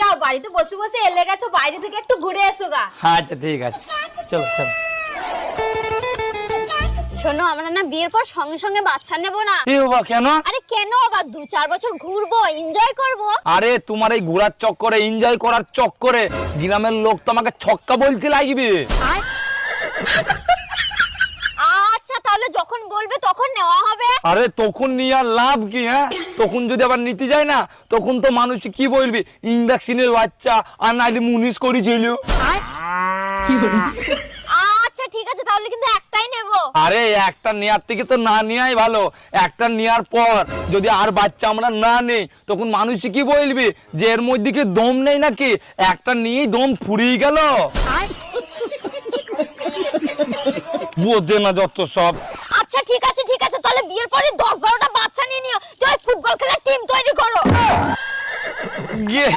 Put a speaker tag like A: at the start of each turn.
A: যাও বাড়িতে বসে বসে এলে গেছো বাইরে থেকে একটু ঘুরে এসো গা।
B: আচ্ছা ঠিক আছে। চলো চলো।
C: শোনো আমরা না বিয়ের পর সঙ্গে সঙ্গে বাচ্চা নেব না।
B: এ বাবা কেন?
C: আরে কেন আবার দু চার বছর ঘুরবো এনজয় করব?
B: আরে তোমার এই ঘোরার চক্করে এনজয় করার চক্করে গ্রামের লোক তো আমাকে ছক্কা বলতে লাগবে।
C: আচ্ছা তাহলে যখন বলবে তখন নেওয়া হবে।
B: আরে তখন নিয়ে লাভ কি হ্যাঁ? তখন যদি আবার নিতে যায় না তখন তো মানুষ কি বলবে? ইন্ডাকশনের বাচ্চা আর নাইলে মুনিশ করেছিল
C: আচ্ছা ঠিক আছে তাহলে কিন্তু একটাই নেব।
B: আরে একটা নেয়ার থেকে তো না নেওয়াই ভালো। একটা নেয়ার পর যদি আর বাচ্চা আমরা না নেই তখন মানুষ কি বলবে? যে এর মধ্যে কি দম নেই নাকি? একটা নিয়েই দম ফুরিয়ে গেল। বোঝে না যত সব।
C: আচ্ছা ঠিক আছে ঠিক আছে তাহলে বিয়ের পরে দশ
B: yeah.